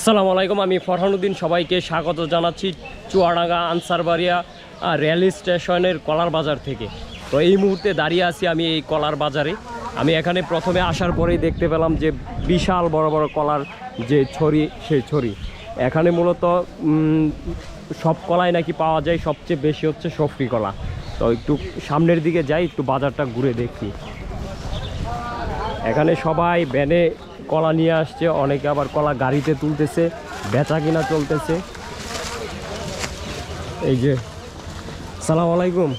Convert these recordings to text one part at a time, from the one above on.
আসসালামু আলাইকুম, আমি ফরহানুদ্দিন সবাইকে স্বাগত জানাচ্ছি চুয়াডাঙ্গা আনসারবাড়িয়া রেল স্টেশনের কলার বাজার থেকে। তো এই মুহূর্তে দাঁড়িয়ে আছি আমি এই কলার বাজারে। আমি এখানে প্রথমে আসার পরেই দেখতে পেলাম যে বিশাল বড় বড় কলার যে ছড়ি, সেই ছড়ি। এখানে মূলত সব কলাই নাকি পাওয়া যায়, সবচেয়ে বেশি হচ্ছে সফরি কলা। তো একটু সামনের দিকে যাই, একটু বাজারটা ঘুরে দেখি। এখানে সবাই ভ্যানে কলা নিয়ে আসছে অনেকে আবার কলা গাড়িতে তুলতেছে বেচা কিনা চলতেছে। এই যে সালাম আলাইকুম।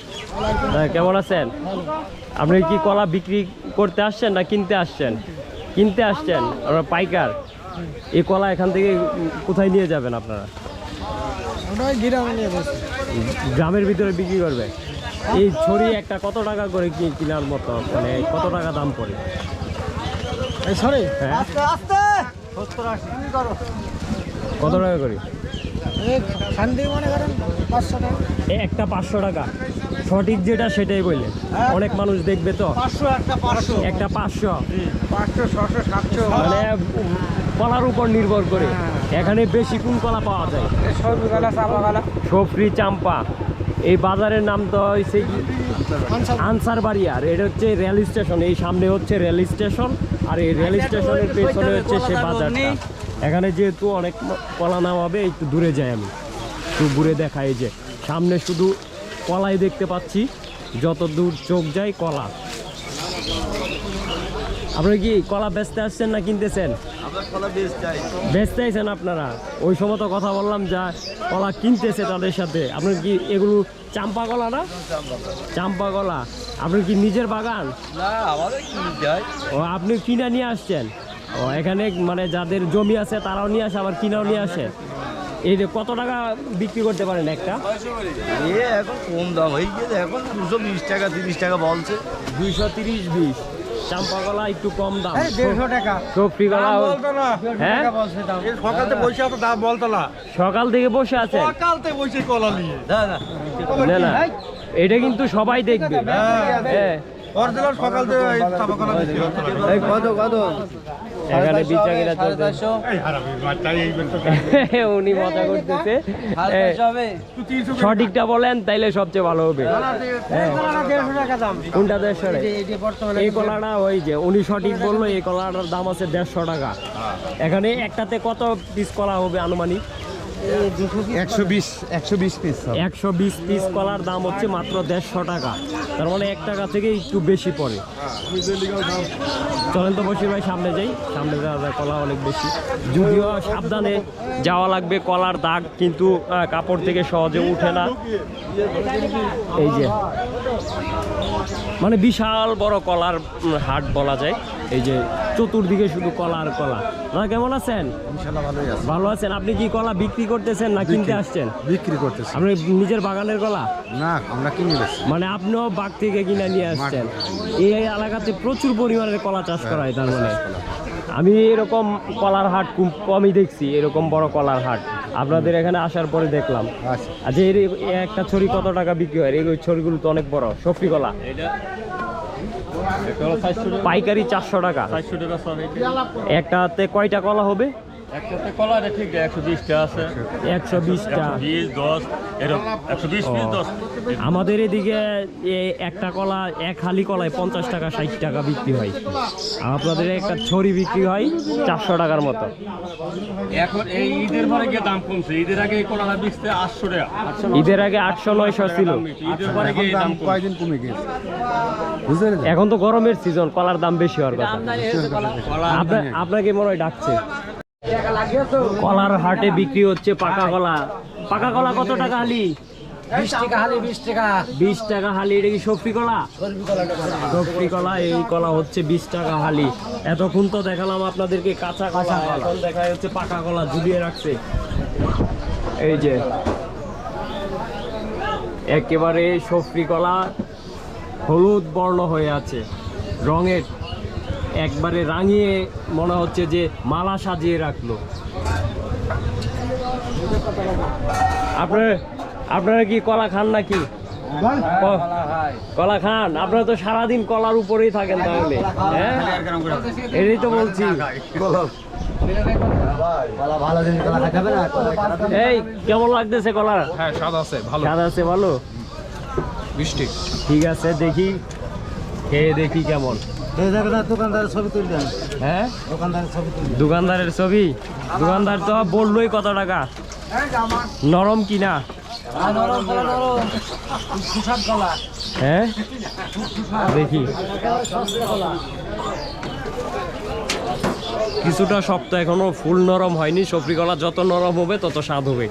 কেমন আছেন? আপনি কি কলা বিক্রি করতে আসছেন না কিনতে আসছেন? কিনতে আসছেন? আপনার পাইকার। এই কলা এখান থেকে কোথায় নিয়ে যাবেন আপনারা? গ্রামের ভিতরে বিক্রি করবে? এই ছড়ি একটা কত টাকা করে কেনার মতো? মানে কত টাকা দাম পড়ে? সরি হ্যাঁ। কত টাকা করে? এ একটা পাঁচশো টাকা। সঠিক যেটা সেটাই বললেন। অনেক মানুষ দেখবে তো। একটা পাঁচশো। মানে কলার উপর নির্ভর করে। এখানে বেশি কোন কলা পাওয়া যায়? সবজি চাম্পা। এই বাজারের নাম তো হয়েছে কি? আনসার বাড়ি আর এটা হচ্ছে রেল স্টেশন এই সামনে হচ্ছে রেল স্টেশন আর এই রেল স্টেশনের পেছনে হচ্ছে সে বাজারটা। এখানে যেহেতু অনেক কলা নামাবে একটু দূরে যাই আমি। একটু ঘুরে দেখাই এই যে সামনে শুধু কলাই দেখতে পাচ্ছি যত দূর চোখ যায় কলা। আপনি কি কলা বেচতে আসছেন না কিনতেছেন? বেচতে আইছেন আপনারা? ওই সময় তো কথা বললাম যা কলা কিনতেছে তাদের সাথে। আপনার কি এগুলো চাম্পা কলা না? চাম্পা কলা। আপনার কি নিজের বাগান? ও আপনি কিনা নিয়ে আসছেন? ও এখানে মানে যাদের জমি আছে তারাও নিয়ে আসে আবার কিনাও নিয়ে আসে। এই যে কত টাকা বিক্রি করতে পারেন একটা? এখন কম দাম। হয়ে গেছে এখন দুশো বিশ টাকা তিরিশ টাকা বলছে। দুইশো তিরিশ বিশ। চাম্পা কলা একটু কম দাম। দেড়শো টাকা। কপি কলা হ্যাঁ? সকাল থেকে বসে আছে দাম বলতো না। সকাল থেকে বসে আছে। সকাল থেকে বসে কলা নিয়ে। না না। এটা কিন্তু সবাই দেখবে। হ্যাঁ। অরিজিনাল সকাল থেকে এই চাপা বিক্রি করতে এই কত কত? এখানে বিচা চলছে। উনি মজা করতেছে। সঠিকটা বলেন তাইলে সবচেয়ে ভালো হবে। হ্যাঁ। দেড়শো টাকা দাম। কোনটা দেড়শো এই কলাটা ওই যে উনি সঠিক বলল এই কলাটার দাম আছে দেড়শো টাকা। এখানে একটাতে কত পিস কলা হবে আনুমানিক? একশো বিশ একশো বিশ পিস একশো বিশ পিস কলার দাম হচ্ছে মাত্র দেড়শো টাকা। তার মানে এক টাকা বেশি পড়ে। বসির ভাই, সামনে যাই। সামনে যাওয়া কলা অনেক বেশি। সাবধানে যাওয়া লাগবে কলার দাগ, কিন্তু কাপড় থেকে সহজে উঠে না। এই যে। মানে বিশাল বড় কলার হাট বলা যায়। এই যে চতুর্দিকে শুধু কলা আর কলা। দাদা কেমন আছেন? ভালো আছেন? আপনি কি কলা বিক্রি করতেছেন না কিনতে আসছেন? বিক্রি করতেছেন আপনি নিজের বাগানের কলা? না আমরা কিনে মানে আপনিও বাগ থেকে কিনে নিয়ে আসছেন। এই এলাকাতে প্রচুর পরিমাণের কলা চাষ করা হয় তার মানে। আমি এরকম কলার হাট খুব কমই দেখছি এরকম বড় কলার হাট। আপনাদের এখানে আসার পরে দেখলাম। আচ্ছা। আচ্ছা এর একটা ছড়ি কত টাকা বিক্রি হয়? এই ছড়িগুলো তো অনেক বড় সফরি কলা। পাইকারি চারশো টাকা। একটা কয়টা কলা হবে? একটাতে কলা ঠিক একশো বিশটা আছে। একশো বিশটা। বিশ দশ একশো বিশ বিশ দশ। আমাদের এদিকে একটা কলা এক হালি কলায় পঞ্চাশ টাকা ষাট টাকা বিক্রি হয়। আপনাদের একটা ছড়ি বিক্রি হয় চারশো টাকার মতো। এখন এই ঈদের পরে গিয়ে দাম কমছে। ঈদের আগে এই কলাটা বিশতে আটশো টাকা। ঈদের আগে আটশো নয়শো ছিল। ঈদের পরে গিয়ে দাম কয়দিন কমে গেছে? বুঝলেন? এখন তো গরমের সিজন কলার দাম বেশি হওয়ার কথা। আপনাকে মনে হয় ডাকছে। কলার হাটে বিক্রি হচ্ছে পাকা কলা। পাকা কলা কত টাকা হালি? বিশ টাকা হালি বিশ টাকা। বিশ টাকা হালি এটা কি সফরি কলা? সফরি কলা এই কলা হচ্ছে বিশ টাকা হালি। এতক্ষণ তো দেখালাম আপনাদেরকে কাঁচা কলা। এখন দেখা যাচ্ছে পাকা কলা ঝুলিয়ে রাখছে। এই যে একেবারে সফরি কলা হলুদ বর্ণ হয়ে আছে। রঙের। একবারে রাঙিয়ে মনে হচ্ছে যে মালা সাজিয়ে রাখল। আপনার আপনারা কি কলা খান নাকি? কলা খান? আপনারা তো সারাদিন কলার উপরেই থাকেন তাহলে হ্যাঁ? এটাই তো বলছি। এই কেমন লাগতেছে কলা? হ্যাঁ স্বাদ আছে ভালো। স্বাদ আছে ভালো? মিষ্টি। ঠিক আছে দেখি খেয়ে দেখি কেমন। হ্যাঁ? দোকানদারের ছবি দোকানদার তো বললোই কত টাকা। নরম কিনা। হ্যাঁ দেখি। কিছুটা শক্ত এখনও ফুল নরম হয়নি সফরি কলা যত নরম হবে তত স্বাদ হবে।